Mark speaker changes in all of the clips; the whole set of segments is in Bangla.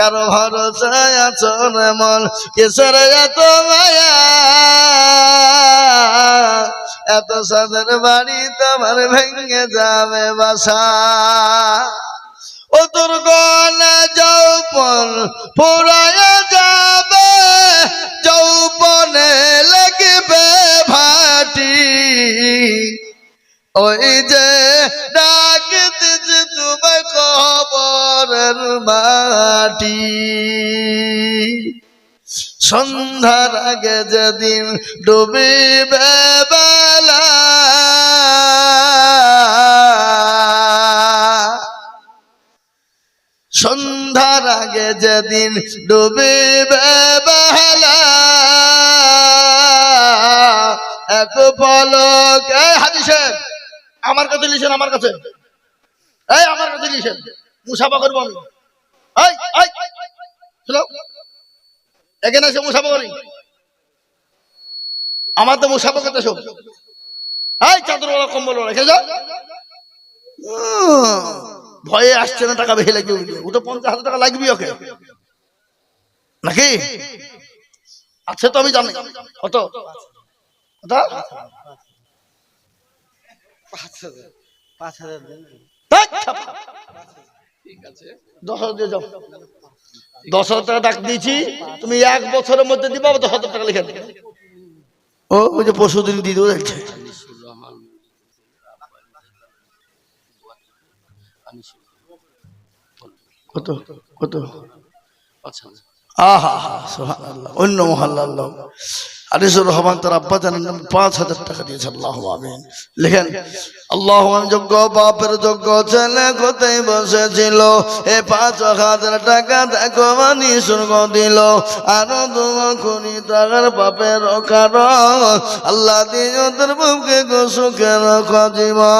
Speaker 1: কারও ভরসায় আছো মন? কিসের এত মায়া? এত সাদের বাড়ি তোমার ভেঙে যাবে বাসা। ও তোর গলা যৌপন পুরায় যাবে যৌপনে লাগবে ভাটি। ওই যে ডাকতেছে তোমার খবরের মাটি। সন্ধ্যার আগে যেদিন ডুবিবে সন্ধ্যার আগে যেদিন ডুবিবে বেলা, এক পলক হাদিসের আমার কাছে লিখেন আমার কাছে। এই, আমার কাছে লিখেন মুসাফা করব আমি। এখানে এসে মুসাফা করি। আমার তো মুসাফা করতে শোক। এই, চাদরওয়ালা কম্বল ভয়ে আসছে না টাকা বেশি লাগবে বুঝলি। ও তো পঞ্চাশ হাজার টাকা লাগবে ওকে। নাকি? আছে তো, আমি জানি। কত? কত?
Speaker 2: পাঁচ হাজার। দিন।
Speaker 1: ধ্যাৎ, ছাপা। দশ হাজার দিয়ে যাও। দশ হাজার টাকা ডাক দিয়েছি। তুমি এক বছরের মধ্যে দিবা দশ হাজার টাকা লিখে ও ওই যে পরশু দিন দিয়ে দেবো দেখছে। কত কত? আহা সুবহানাল্লাহ অন্য মহল্লা আল্লাহ আনিসুর রহমান তার আব্বা জানেন পাঁচ হাজার টাকা দিয়েছে, আল্লাহ আমিন। লিখেন, আল্লাহ যোগ্য, বাপের যোগ্য, ছেলে কোথায় বসেছিল? এ পাঁচ হাজার টাকা দেখো, আনিসুর দিল আরও কোটি টাকার বাপের কারণ। আল্লাহ তোর বুকে গো সুখের খজিমা।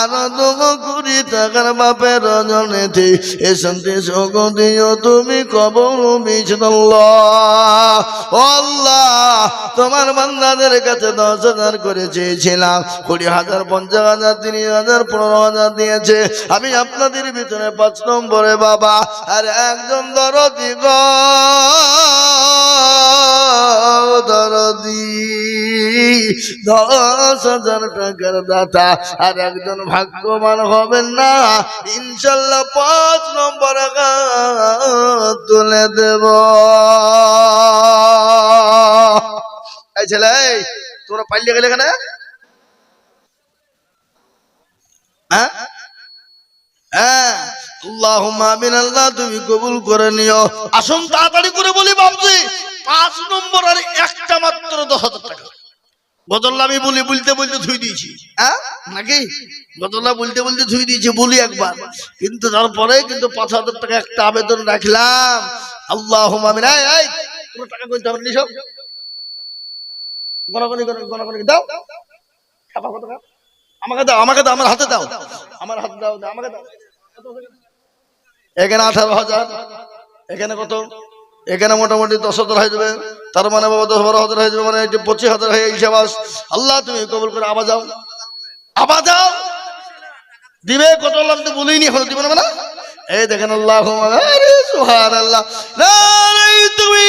Speaker 1: আরও দুমা কোটি টাকার বাপের জনেতে এ শান্তি সুখ দিও তুমি কবর ও আল্লাহ তোমার বান্দাদের কাছে দশ হাজার করে চেয়েছিলাম, কুড়ি হাজার, পঞ্চাশ হাজার, তিরিশ হাজার, পনেরো হাজার দিয়েছে। আমি আপনাদের ভিতরে পাঁচ নম্বরে, বাবা। আর একজন দরদি গরদি দশ হাজার টাকার দাতা, আর একজন ভাগ্যবান হবেন না। ইনশাল্লাহ পাঁচ নম্বর তুলে দেব। ছেলে তোরা পাইলে গেলে কেন হ্যাঁ? হ্যাঁ। আল্লাহ, তুমি কবুল করে নিও। আসুন তাড়াতাড়ি করে বলি বাবজি পাঁচ নম্বর আর একটা মাত্র দশ হাজার টাকা। বদল্লা আমি বলি বলতে বলতে ধুই দিয়েছি। হ্যাঁ? নাকি? বদল্লা বলতে বলতে ধুই দিয়েছি বলি একবার। কিন্তু তারপরে কিন্তু পাঁচ হাজার টাকা একটা আবেদন রাখলাম। আল্লাহ আমিন। এই, কোনো টাকা কইতে হবে না সব? গণগণি দাও। আমাকে দাও আমাকে দাও আমার হাতে দাও। আমার হাতে দাও, আমাকে দাও। এখানে আঠারো হাজার এখানে কত? এখানে মোটামুটি দশ হাজার হয়ে যাবে। তার মানে বাবা দশ, বারো হাজার হয়ে যাবে মানে এই পঁচিশ হাজার হয়ে হিসাব আস। আল্লাহ, তুমি কবুল করে আবার যাও। আবার যাও। দিবে, কত আল্লাহ তো বলিনি এখন, দিবে না মানে? এই দেখেন আল্লাহ সোহার আল্লাহ তুমি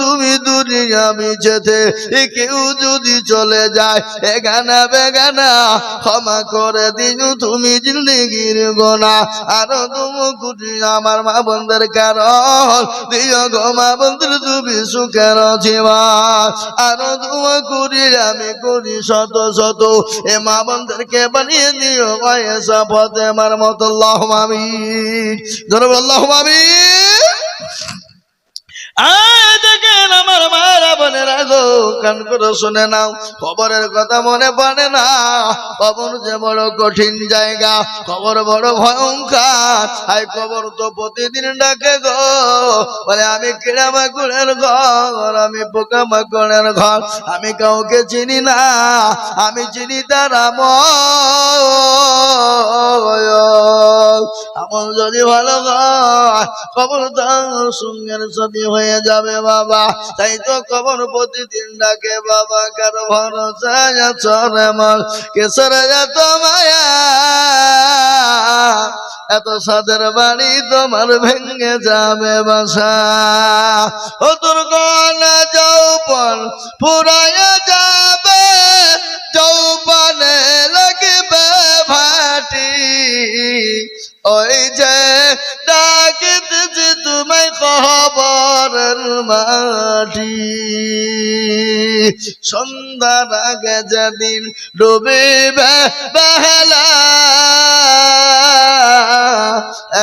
Speaker 1: তুমি দুনিয়া বিছেতে এ কেউ যদি চলে যায় এগানা বেগানা, ক্ষমা করে দিও তুমি জিন্দগির গোনা। আরও তুমি কুটি আমার মা বন্ধের কারণ, দিও বন্ধুর তুমি সুখের আরও তুমি আমি শত শত, এ মা বানিয়ে দিও আমার আল্লাহ মামি ধরো আল্লাহ মামি আয় দেখেন আমার মায়েরা বনে রাখো কান করে শুনে নাও। খবরের কথা মনে পড়ে না। খবর যে বড় কঠিন জায়গা, খবর বড় ভয়ঙ্কর। আই খবর তো প্রতিদিন ডাকে গো। বলে, আমি কিড়া মাকুড়ের ঘর, আমি পোকা মাকড়ের ঘর। আমি কাউকে চিনি না, আমি চিনি তার আমল। যদি ভালো খবর তার সঙ্গের সাথে হয়ে যাবে বাবা। তাই তো খবর প্রতিদিন ডাকে বাবা কার ভরসা চরে মন কেসরে এত মায়া, এত সাদের বাড়ি তোমার ভেঙে যাবে বাসা। ও তোর যৌবন ফুরাইয়া যাবে, যৌবনে লাগবে ভাটি। ওই যে ডাকিতেছে তোমায় খবরের মাটি। সন্ধ্যার আগে যেদিন ডুবিবে বেলা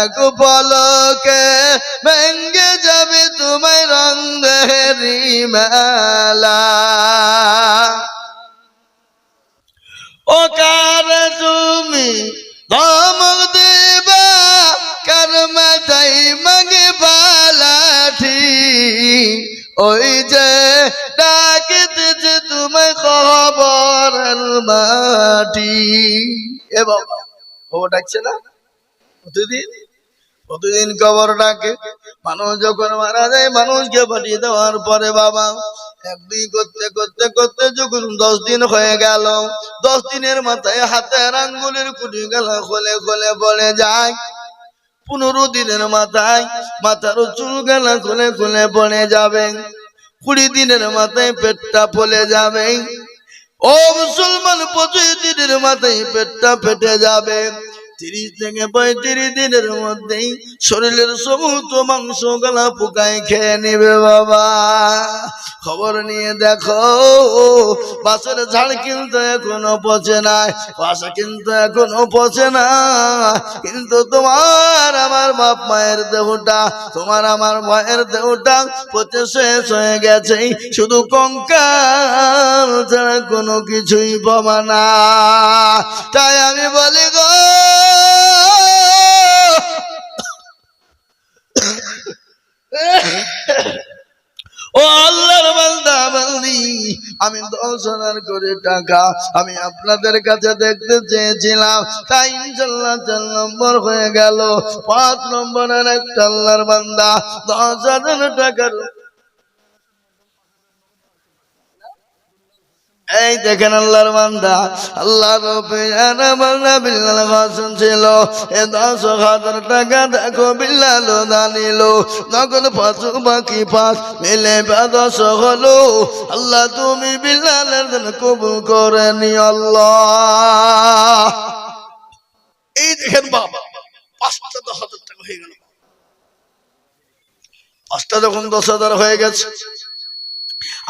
Speaker 1: এক পলকে ভেঙ্গে যাবে তোমায় রঙ্গেরি মেলা। ওই যে ডাকিতেছে তোমায় খবর মাটি। এ বাবা, খবর ডাকছে না? প্রতিদিন? প্রতিদিন কবর ডাকে। মানুষ যখন মারা যায়, মানুষকে পাঠিয়ে দেওয়ার পরে বাবা, একদিন করতে করতে করতে যখন দশ দিন হয়ে গেল, দশ দিনের মাথায় হাতের আঙ্গুলের কুটি গেল খোলে খোলে বলে যায় পনেরো দিনের মাথায় মাথার চুল গেলা খুলে খুলে পড়ে যাবে। কুড়ি দিনের মাথায় পেটটা পলে যাবে। ও মুসলমান পঁচিশ দিনের মাথায় পেটটা ফেটে যাবে। তিরিশ থেকে পঁয়ত্রিশ দিনের মধ্যেই শরীরের সমস্ত মাংস গলা পোকায় খেয়ে নেবে বাবা। খবর নিয়ে দেখো, বাসের ঝাড় কিন্তু এখনও পচে নাই, বাসা কিন্তু এখনও পচে না। কিন্তু তোমার আমার বাপ মায়ের দেহটা, তোমার আমার মায়ের দেহটা পচে শেষ হয়ে গেছে, শুধু কঙ্কাল ছাড়া কোনো কিছুই পাবা না। তাই আমি বলি গো ও আল্লাহর বান্দা, বান্দি, আমি দশ হাজার করে টাকা আমি আপনাদের কাছে দেখতে চেয়েছিলাম। তাই ইনশাল্লাহ চার নম্বর হয়ে গেল। পাঁচ নম্বরের একটা আল্লাহর বান্দা, দশ হাজার টাকার এই দেখেন আল্লাহর বান্দা, আল্লাহ বিল্লাল হাসান ছিল। এ দশ হাজার টাকা দেখো বিল্লাল দানিল নগদ পাঁচ বাকি পাঁচ মিলে দশ হলো। আল্লাহ তুমি বিল্লালের কবুল করে নি আল্লাহ। এই দেখেন বাবা, পাঁচটা দশ হাজার টাকা হয়ে গেল। পাঁচটা যখন দশ হাজার হয়ে গেছে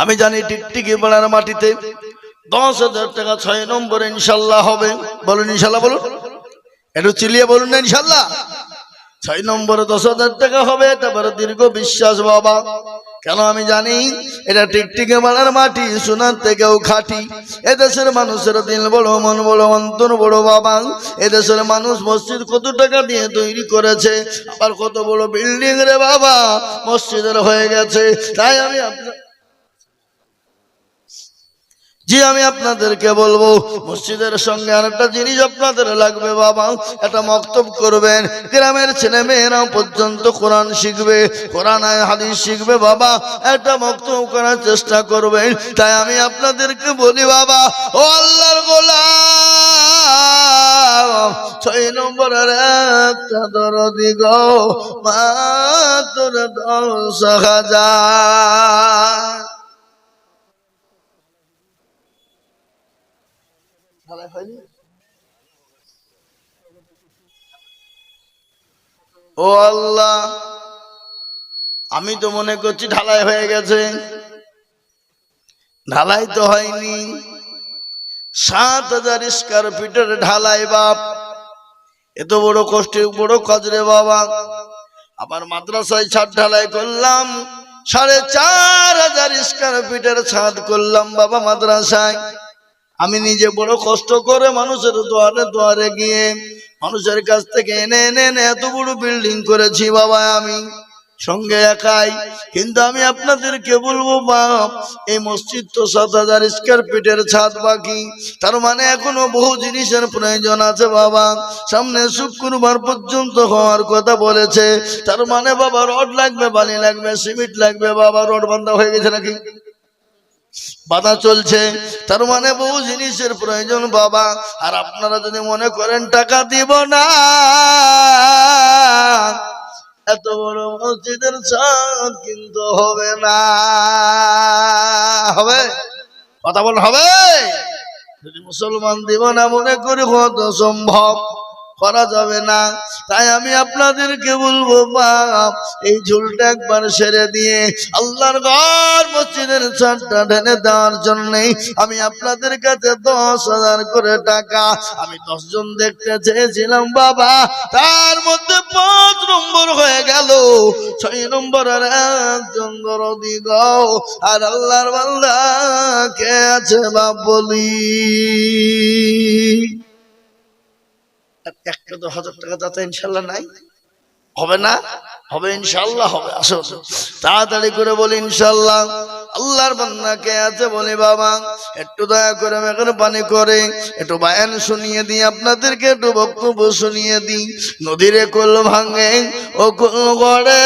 Speaker 1: আমি জানি টিকটিকি পাড়ার মাটিতে দশ হাজার টাকা ছয় নম্বরে ইনশাল্লাহ হবে। বলুন ইনশাল্লাহ, বলুন। একটু চিলিয়ে বলুন না ইনশাল্লাহ। ছয় নম্বরে দশ হাজার টাকা হবে, তারপরে দীর্ঘ বিশ্বাস, বাবা। কেন আমি জানি? এটা টিকটিকে মালার মাটি, সোনার থেকেও খাটি। এদেশের মানুষের দিল বড়, মন বড়, অন্তর বড়, বাবা। এদেশের মানুষ মসজিদ কত টাকা দিয়ে তৈরি করেছে? আবার কত বড় বিল্ডিং রে, বাবা। মসজিদের হয়ে গেছে। তাই আমি আপনার জি, আমি আপনাদেরকে বলব, মসজিদের সঙ্গে আর একটা জিনিস আপনাদের লাগবে, বাবা। একটা মক্তব করবেন। গ্রামের ছেলে মেয়েরা পর্যন্ত কোরআন শিখবে, কোরআন হাদিস শিখবে, বাবা। একটা মক্তব করার চেষ্টা করবেন। তাই আমি আপনাদেরকে বলি, বাবা, ও আল্লাহর ছয় নম্বরের একটা দরদি গো, মাত্র দশ হাজার। ও আল্লাহ, আমি তো মনে করছি ঢালাই হয়ে গেছে। ঢালাই তো হয়নি। সাত হাজার স্কোয়ার ফিটের ঢালাই বাপ। এত বড় কষ্টে বড় কাজ রে বাবা। আবার মাদ্রাসায় ছাদ ঢালাই করলাম, সাড়ে চার হাজার স্কোয়ার ফিটের ছাদ করলাম বাবা মাদ্রাসায়। আমি নিজে বড় কষ্ট করে মানুষের দুয়ারে দুয়ারে গিয়ে মানুষের কাছ থেকে এনে এনে এনে এত বড় বিল্ডিং করেছি বাবা আমি। সঙ্গে একাই। কিন্তু আমি আপনাদেরকে বলব, বাপ, এই মসজিদ তো সাত হাজার স্কোয়ার ফিটের ছাদ বাকি। তার মানে এখনও বহু জিনিসের প্রয়োজন আছে বাবা। সামনে শুক্রবার পর্যন্ত হওয়ার কথা বলেছে। তার মানে বাবা রড লাগবে, বালি লাগবে, সিমেন্ট লাগবে, বাবা রড বান্ধা হয়ে গেছে নাকি? বাধা চলছে। তার মানে বহু জিনিসের প্রয়োজন বাবা। আর আপনারা যদি মনে করেন টাকা দিব না, এত বড় মসজিদের ছাদ কিন্তু হবে না। হবে? কথা বল, হবে? যদি মুসলমান দিব না, মনে করি কত সম্ভব। করা যাবে না। তাই আমি আপনাদেরকে বলব বাপ এই ঝুলটা একবার সেরে দিয়ে আল্লাহর ঘর মসজিদের ছাদটা ঢেলে দেওয়ার জন্যই আমি আপনাদের কাছে দশ হাজার করে টাকা, আমি দশজন দেখতে চেয়েছিলাম, বাবা। তার মধ্যে পাঁচ নম্বর হয়ে গেল, ছয় নম্বর আর একজন দরদি গাও, আর আল্লাহর বান্দা কে আছে বাপ বলি? তাড়াতাড়ি করে বলি ইনশাল্লাহ। আল্লাহর আছে বলে বাবা? একটু দয়া করে পানি করে, একটু বায়ান শুনিয়ে দিই, আপনাদেরকে একটু বক্তব্য শুনিয়ে দিই। নদীরে কোল ভাঙে, ও কোল গড়ে।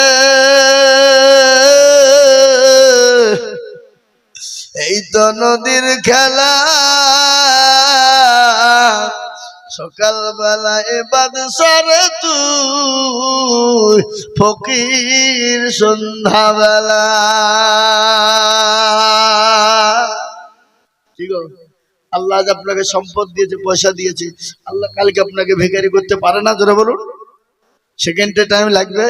Speaker 1: এই তো নদীর খেলা। সকালবেলা বেলায় সারে তুই ফকির সন্ধ্যাবেলা। ঠিক? আল্লাহ আজ আপনাকে সম্পদ দিয়েছে, পয়সা দিয়েছে, আল্লাহ কালকে আপনাকে ভেখারি করতে পারে না ধরে বলুন। সেকেন্ডে টাইম লাগবে?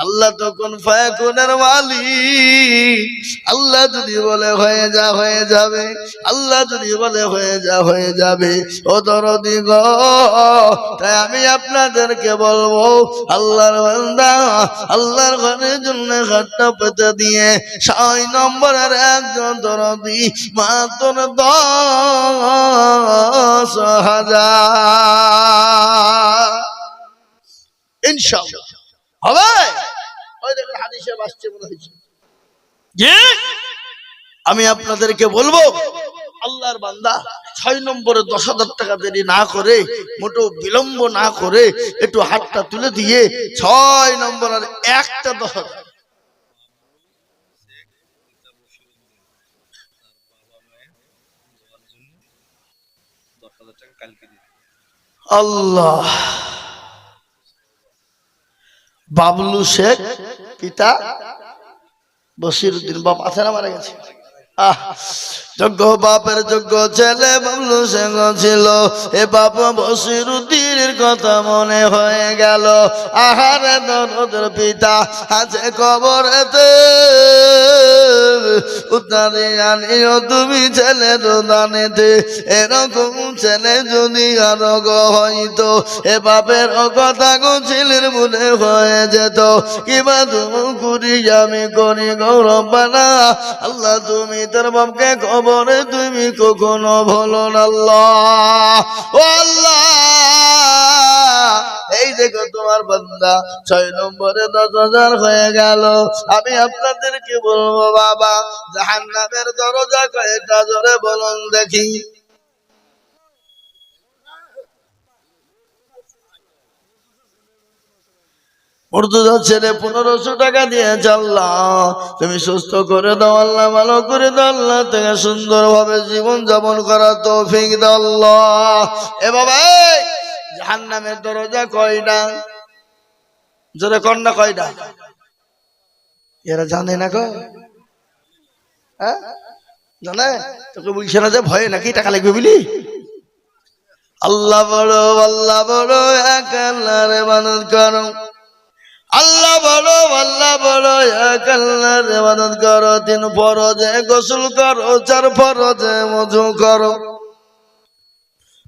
Speaker 1: আল্লাহ তখন ফায়াকুনের মালিক। আল্লাহ যদি বলে হয়ে যা, হয়ে যাবে। আল্লাহ যদি বলে হয়ে যা, হয়ে যাবে। ও দরদি গো, তাই আমি আপনাদেরকে বলব, আল্লাহর বান্দা, আল্লাহর ঘরের জন্য ঘাটটা পেতে দিয়ে, ছয় নম্বরের একজন দরদি মাত্র দশ হাজার। ইনশাআল্লাহ হবে? দেখুন হাদিসে মনে হয়েছে আমি আপনাদেরকে বলব আল্লাহর বান্দা ছয় নম্বরে দশ হাজার টাকা দেরি না করে মোটো বিলম্ব না করে একটু হাতটা তুলে দিয়ে ছয় নম্বর আর একটা দশ হাজার। আল্লাহ। বাবলু শেখ পিতা বসির উদ্দিন বাপ আছে না মারা গেছে। আহ যোগ্য বাপের যোগ্য ছেলে বাবলু শেখ ছিল। এ বাপ বসির উদ্দিনের কথা মনে হয়ে গেল। আহারে দরদের পিতা আছে কবরেতে। উত্তারে জানিও তুমি দানেতে। এরকম ছেলে যদি হইতো, এ বাপের কথা গো ছেলের মনে হয়ে যেত। কিবা তুমি আমি করি গৌরব না আল্লাহ তুমি তোর বাপকে খবরে তুমি কখনো ভুলো না আল্লাহ। আল্লাহ! এই দেখো তোমার বান্দা, ছয় নম্বরে দশ হাজার হয়ে গেল। আমি আপনাদেরকে বলব বাবা? জাহান নামের দরজা কয়েকটা জোরে বলুন দেখি। মুর্তুজা ছেলে পনেরোশো টাকা দিয়ে আল্লাহ তুমি সুস্থ করে দাও, আল্লাহ ভালো করে দাও, আল্লাহ সুন্দর ভাবে জীবন যাপন করা তৌফিক দাও, আল্লাহ। এ বাবা জাহান নামের দরজা কয়টা জোরে কন্যা কয়টা এরা জানে না গো। হ্যাঁ? জানে? তোকে বলছে না যে ভয়ে নাকি টাকা লাগবে বুঝলি আল্লাহ বড় আল্লাহ বড়, এক আল্লাহর মানত করো। আল্লাহ বড় আল্লাহ বড়, এক আল্লাহর করো। তিন ফরজে গোসল করো, চার ফরজে মজু করো।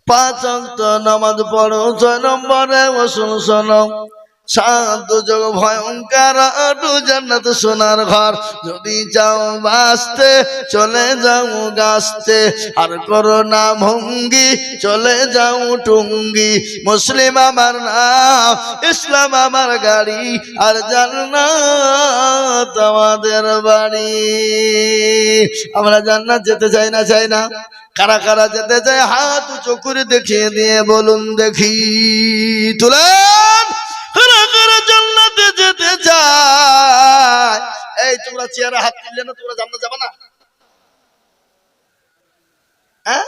Speaker 1: পাঁচ অক্ত নামাজ পড়ো ছয় নম্বরে ওসুল শোনো। সাত যোগ ভয়ঙ্কর জান্নাত সোনার ঘর। যদি যাও বাঁচতে, চলে যাও গাছতে। আর করো না ভঙ্গি, চলে যাও টুঙ্গি। মুসলিম আমার নাম, ইসলাম আমার গাড়ি, আর জান্নাত আমাদের বাড়ি। আমরা জান্নাত যেতে চাই না চাই না। কারা কারা যেতে চায়, হাত উঁচু করে দেখিয়ে দিয়ে বলুন দেখি। তুলেন হ্যাঁ?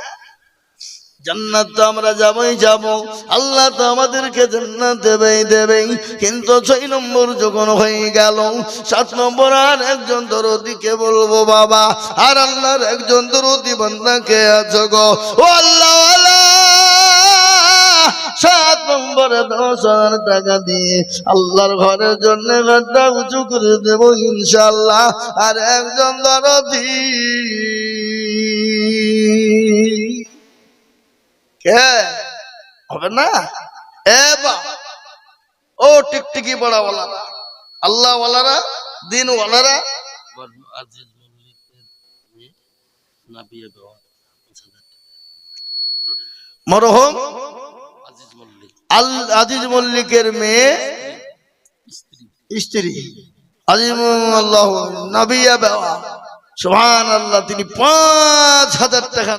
Speaker 1: আল্লাহ তো আমাদেরকে দেবেই কিন্তু ছয় নম্বর যখন হয়ে গেল, সাত নম্বর আর একজন দরদিকে বলব, বাবা, আর আল্লাহর একজন দরদি বান্দাকে আছো গো। আল্লাহ নম্বরে দশ হাজার টাকা দিয়ে আল্লাহর ঘরের জন্য ঘরটা উঁচু করে দেব ইনশাল্লাহ আর একজন দরদি। কে? হবে না? এ বা ও টিকটিকি বড়া ওয়ালারা আল্লাহ ওয়ালারা আল আজিজ মল্লিকের মেয়ে
Speaker 3: স্ত্রী।
Speaker 1: আজিজ আল্লাহ নাবিয়া বেওয়া সোহান আল্লাহ তিনি পাঁচ হাজার টাকা